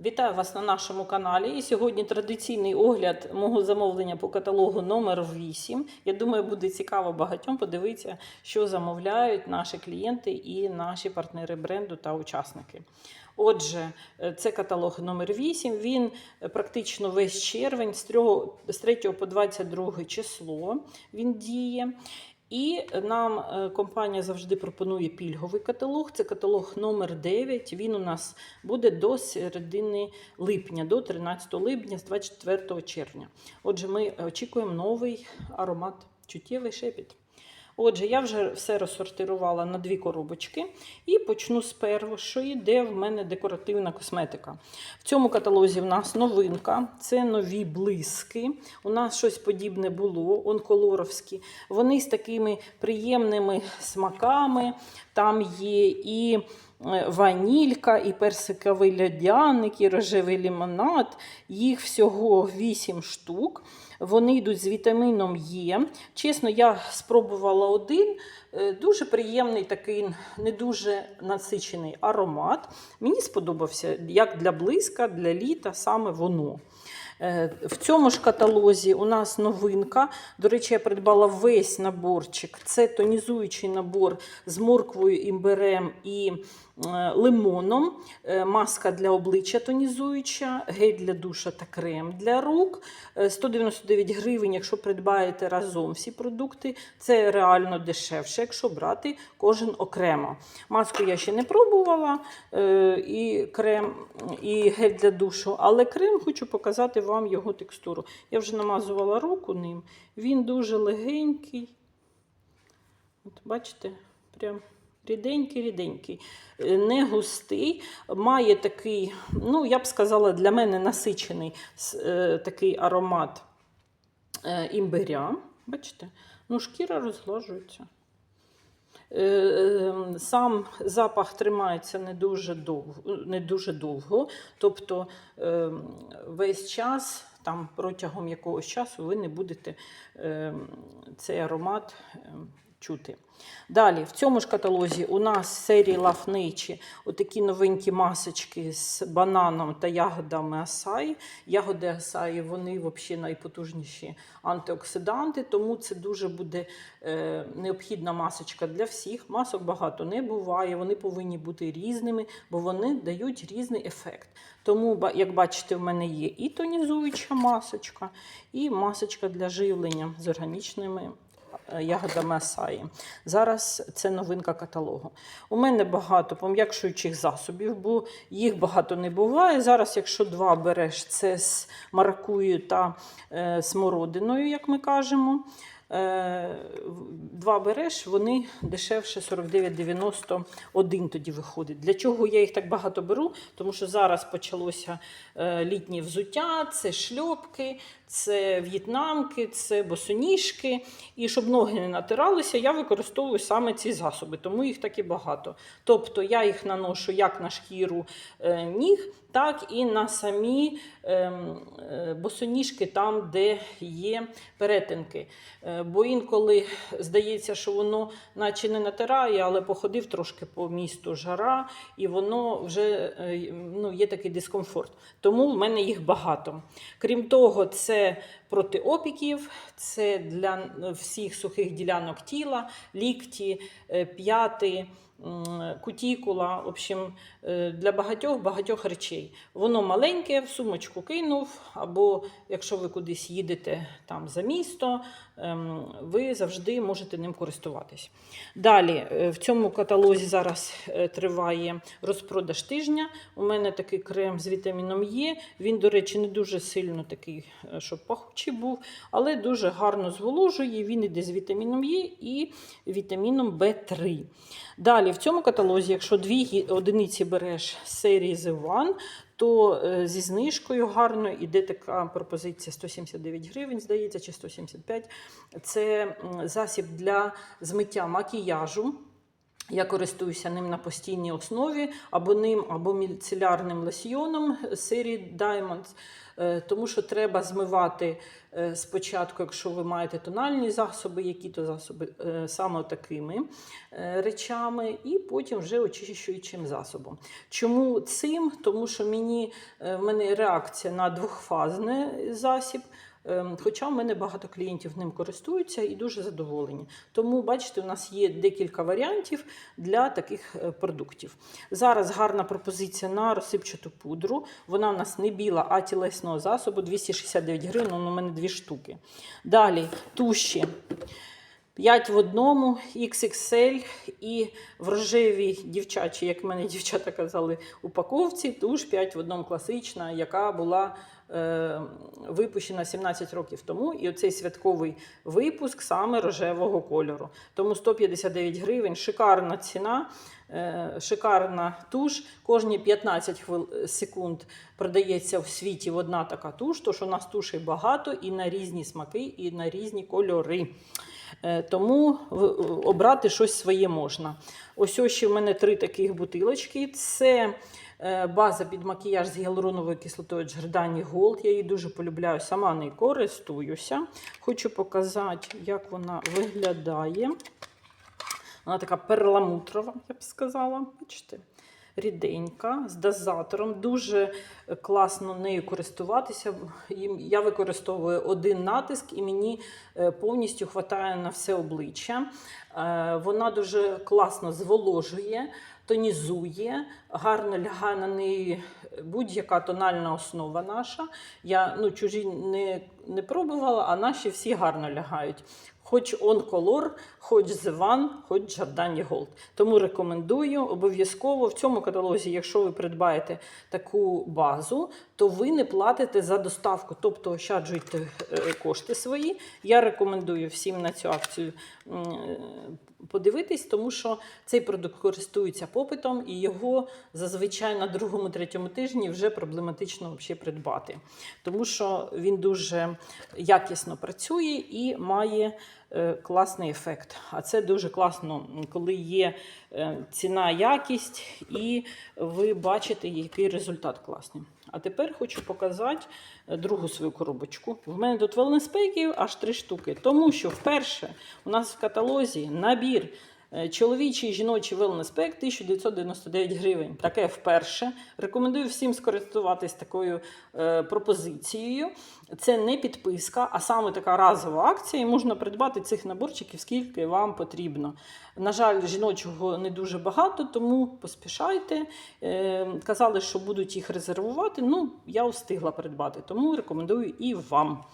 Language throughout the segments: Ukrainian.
Вітаю вас на нашому каналі. І сьогодні традиційний огляд мого замовлення по каталогу номер 8. Я думаю, буде цікаво багатьом подивитися, що замовляють наші клієнти і наші партнери бренду та учасники. Отже, е, це каталог номер 8. Він е, практично весь червень, з 3 по 22 число він діє. І нам е, компанія завжди пропонує пільговий каталог. Це каталог номер 9. Він у нас буде до середини липня, до 13 липня, з 24 червня. Отже, ми очікуємо новий аромат, чуттєвий шепіт. Отже, я вже все розсортирувала на дві коробочки і почну з першої, де в мене декоративна косметика. В цьому каталозі в нас новинка, це нові блиски. У нас щось подібне було, онколоровські. Вони з такими приємними смаками. Там є і е, ванілька, і персиковий льодяник, і рожевий лимонад. Їх всього 8 штук. Вони йдуть з вітаміном Е. Чесно, я спробувала один. Е, Дуже приємний такий, не дуже насичений аромат. Мені сподобався як для близька, для літа, саме воно. Е, В цьому ж каталозі у нас новинка. До речі, я придбала весь наборчик. Це тонізуючий набор з морквою, імбирем і лимоном. Е, Маска для обличчя тонізуюча, гель для душа та крем для рук. Е, 199 гривень, якщо придбаєте разом всі продукти. Це реально дешевше, якщо брати кожен окремо. Маску я ще не пробувала, е, і крем, і гель для душу, але крем хочу показати вам його текстуру. Я вже намазувала руку ним. Він дуже легенький. От бачите, прям ріденький-ріденький, Е, не густий, має такий, ну, я б сказала, для мене насичений е, такий аромат е, імбиря. Бачите? Ну, шкіра розглажується. Е, е, Сам запах тримається не дуже довго, не дуже довго. Тобто е, весь час, там, протягом якогось часу, ви не будете е, цей аромат е, чути. Далі, в цьому ж каталозі у нас серії Nature отакі новенькі масочки з бананом та ягодами асаї. Ягоди асаї вони взагалі найпотужніші антиоксиданти, тому це дуже буде е, необхідна масочка для всіх. Масок багато не буває, вони повинні бути різними, бо вони дають різний ефект. Тому, як бачите, в мене є і тонізуюча масочка, і масочка для живлення з органічними ягодами асаї. Зараз це новинка каталогу. У мене багато пом'якшуючих засобів, бо їх багато не буває. Зараз, якщо два береш, це з маракуєю та е, смородиною, як ми кажемо. Е, Два береш, вони дешевше 49,90 один тоді виходить. Для чого я їх так багато беру? Тому що зараз почалося е, літнє взуття, це шльопки, це в'єтнамки, це босоніжки. І щоб ноги не натиралися, я використовую саме ці засоби, тому їх так і багато. Тобто я їх наношу як на шкіру е, ніг, так і на самі ем, е, босоніжки, там, де є перетинки. Е, Бо інколи здається, що воно наче не натирає, але походив трошки по місту жара, і воно вже е, ну, є такий дискомфорт. Тому в мене їх багато. Крім того, це проти опіків, це для всіх сухих ділянок тіла, лікті, е, п'яти. Кутікула, в общем, е, для багатьох багатьох речей. Воно маленьке, в сумочку кинув, або якщо ви кудись їдете там за місто, ем, ви завжди можете ним користуватись. Далі, е, в цьому каталозі зараз е, триває розпродаж тижня. У мене такий крем з вітаміном Е. Він, до речі, не дуже сильно такий, щоб пахучий був, але дуже гарно зволожує. Він іде з вітаміном Е і вітаміном В3. Далі, в цьому каталозі, якщо дві одиниці береш з серії The One, то е, зі знижкою гарно іде така пропозиція 179 гривень, здається, чи 175. Це засіб для змиття макіяжу. Я користуюся ним на постійній основі, або ним, або міцелярним лосьйоном серії Diamonds, е, тому що треба змивати е, спочатку, якщо ви маєте тональні засоби, які то засоби е, саме такими речами, і потім вже очищуючим засобом. Чому цим? Тому що мені в мене реакція на двохфазний засіб. Ем, Хоча в мене багато клієнтів ним користуються і дуже задоволені. Тому, бачите, у нас є декілька варіантів для таких е, продуктів. Зараз гарна пропозиція на розсипчату пудру. Вона у нас не біла, а тілесного засобу 269 гривень, ну, у мене дві штуки. Далі туші. 5 в одному, XXL і в рожевій дівчачій, як мене дівчата казали, упаковці, туш 5 в одному класична, яка була випущена 17 років тому. І оцей святковий випуск саме рожевого кольору. Тому 159 гривень, шикарна ціна. е, Шикарна туш. Кожні 15 секунд продається в світі одна така туш, тож у нас тушей багато і на різні смаки, і на різні кольори. Е, Тому обрати щось своє можна. Ось ось ще в мене три таких бутилочки. Це е, база під макіяж з гіалуроновою кислотою Giordani Gold. Я її дуже полюбляю, сама нею користуюся. Хочу показати, як вона виглядає. Вона така перламутрова, я б сказала. Бачите? Ріденька, з дозатором. Дуже е, класно нею користуватися. Я використовую один натиск і мені е, повністю вистачає на все обличчя. Е, Вона дуже класно зволожує, тонізує, гарно лягає на неї будь-яка тональна основа наша. Я ну, чужі не, не пробувала, а наші всі гарно лягають. Хоч Color, хоч One, хоч Giordani Gold. Тому рекомендую обов'язково в цьому каталозі, якщо ви придбаєте таку базу, то ви не платите за доставку, тобто ощаджуйте е, кошти свої. Я рекомендую всім на цю акцію е, подивитись, тому що цей продукт користується попитом і його зазвичай на другому-третьому тижні вже проблематично взагалі придбати. Тому що він дуже якісно працює і має е, класний ефект. А це дуже класно, коли є е, ціна, якість, і ви бачите, який результат класний. А тепер хочу показати е, другу свою коробочку. В мене тут велнеспеків аж три штуки, тому що вперше у нас в каталозі набір. Е, Чоловічий і жіночий велнеспек pack 1999 гривень. Таке вперше. Рекомендую всім скористуватись такою е, пропозицією. Це не підписка, а саме така разова акція. І можна придбати цих наборчиків, скільки вам потрібно. На жаль, жіночого не дуже багато, тому поспішайте. Е, казали, що будуть їх резервувати. Ну, я встигла придбати, тому рекомендую і вам.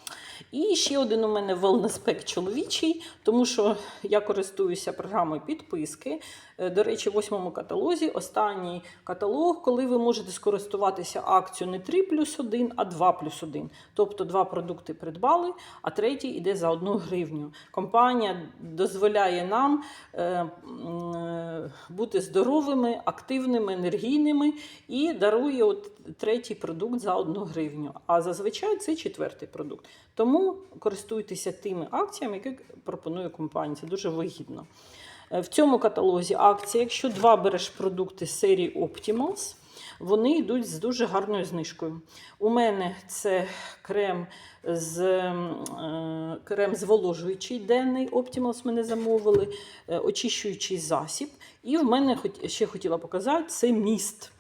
І ще один у мене pack чоловічий, тому що я користуюся програмою підписки. Е, До речі, в восьмому каталозі останній каталог, коли ви можете скористуватися акцією не 3 плюс 1, а 2 плюс 1. Тобто два продукти придбали, а третій йде за 1 гривню. Компанія дозволяє нам е, е, бути здоровими, активними, енергійними і дарує от третій продукт за 1 гривню. А зазвичай це четвертий продукт. Тому користуйтеся тими акціями, які пропонує компанія. Це дуже вигідно. Е, В цьому каталозі акція, якщо два береш продукти серії Optimals, вони йдуть з дуже гарною знижкою. У мене це крем з е, крем зволожуючий денний Optimals мене замовили, е, очищуючий засіб. І в мене ще хотіла показати це міст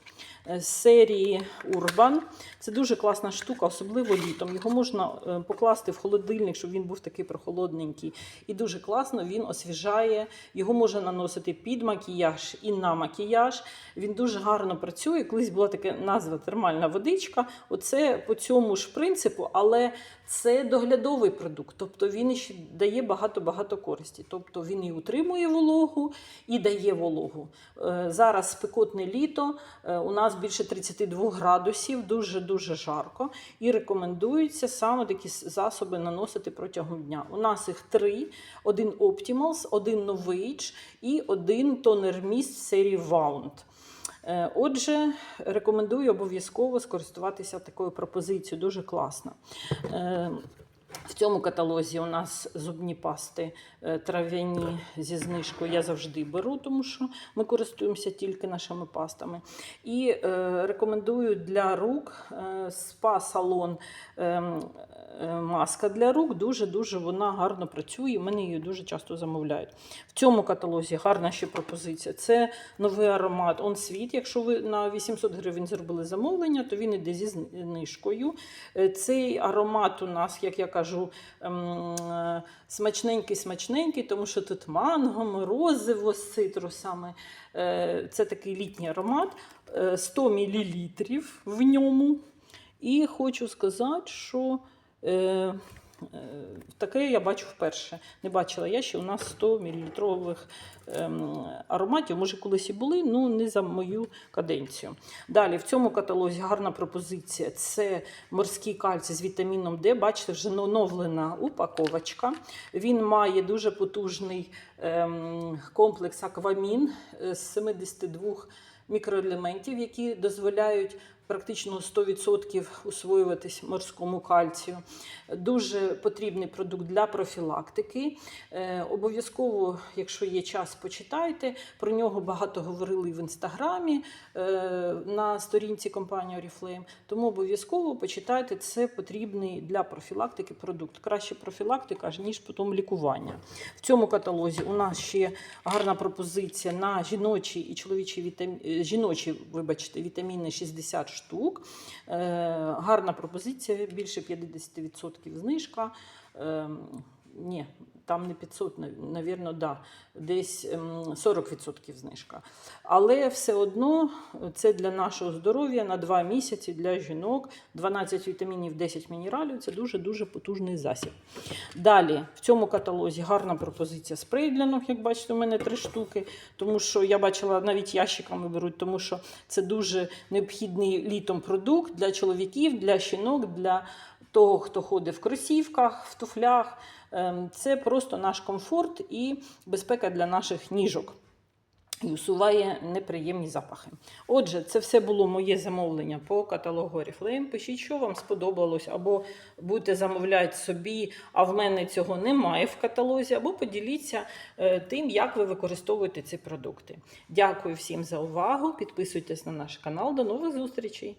з серії Urban. Це дуже класна штука, особливо літом. Його можна е, покласти в холодильник, щоб він був такий прохолодненький. І дуже класно він освіжає. Його можна наносити під макіяж і на макіяж. Він дуже гарно працює. Колись була така назва термальна водичка. Оце по цьому ж принципу, але це доглядовий продукт. Тобто він ще дає багато-багато користі. Тобто він і утримує вологу, і дає вологу. Е, Зараз спекотне літо, е, у нас більше 32 градусів, дуже дуже жарко. І рекомендується саме такі засоби наносити протягом дня. У нас їх три: один Optimals, один Novage і один тонер міст серії Wound. Е, Отже, рекомендую обов'язково скористуватися такою пропозицією, дуже класно. Е, В цьому каталозі у нас зубні пасти е, трав'яні зі знижкою. Я завжди беру, тому що ми користуємося тільки нашими пастами. І е, рекомендую для рук е, спа-салон ем, е, маска для рук. Дуже-дуже вона гарно працює. Мене її дуже часто замовляють. В цьому каталозі гарна ще пропозиція. Це новий аромат On Sweet. Якщо ви на 800 гривень зробили замовлення, то він іде зі знижкою. Е, Цей аромат у нас, як я кажу, ем, е, смачненький-смачненький, тому що тут манго, морозиво з цитрусами. Е, Це такий літній аромат. Е, 100 мл в ньому. І хочу сказати, що е, е, таке я бачу вперше. Не бачила я ще у нас 100 мл ем, ароматів. Може, колись і були, ну не за мою каденцію. Далі в цьому каталозі гарна пропозиція це морський кальцій з вітаміном Д. Бачите, вже оновлена упаковочка. Він має дуже потужний ем, комплекс аквамін е, з 72 мікроелементів, які дозволяють практично 100% усвоюватись морському кальцію. Дуже потрібний продукт для профілактики. Е, обов'язково, якщо є час, почитайте. Про нього багато говорили в інстаграмі е, на сторінці компанії Oriflame. Тому обов'язково почитайте. Це потрібний для профілактики продукт. Краще профілактика, ніж потім лікування. В цьому каталозі у нас ще гарна пропозиція на жіночі і чоловічі вітамі... жіночі, вибачте, вітаміни 60 штук. Е, гарна пропозиція, більше 50% знижка. Ні, там не 500, нав- навірно, да, десь ем, 40% знижка. Але все одно це для нашого здоров'я на 2 місяці для жінок. 12 вітамінів, 10 мінералів це дуже-дуже потужний засіб. Далі в цьому каталозі гарна пропозиція спрей для ног, як бачите, у мене три штуки. Тому що я бачила навіть ящиками беруть, тому що це дуже необхідний літом продукт для чоловіків, для жінок, для того, хто ходить в кросівках, в туфлях. Ем, Це просто наш комфорт і безпека для наших ніжок. І усуває неприємні запахи. Отже, це все було моє замовлення по каталогу Oriflame. Пишіть, що вам сподобалось, або будете замовляти собі, а в мене цього немає в каталозі, або поділіться е, тим, як ви використовуєте ці продукти. Дякую всім за увагу. Підписуйтесь на наш канал. До нових зустрічей!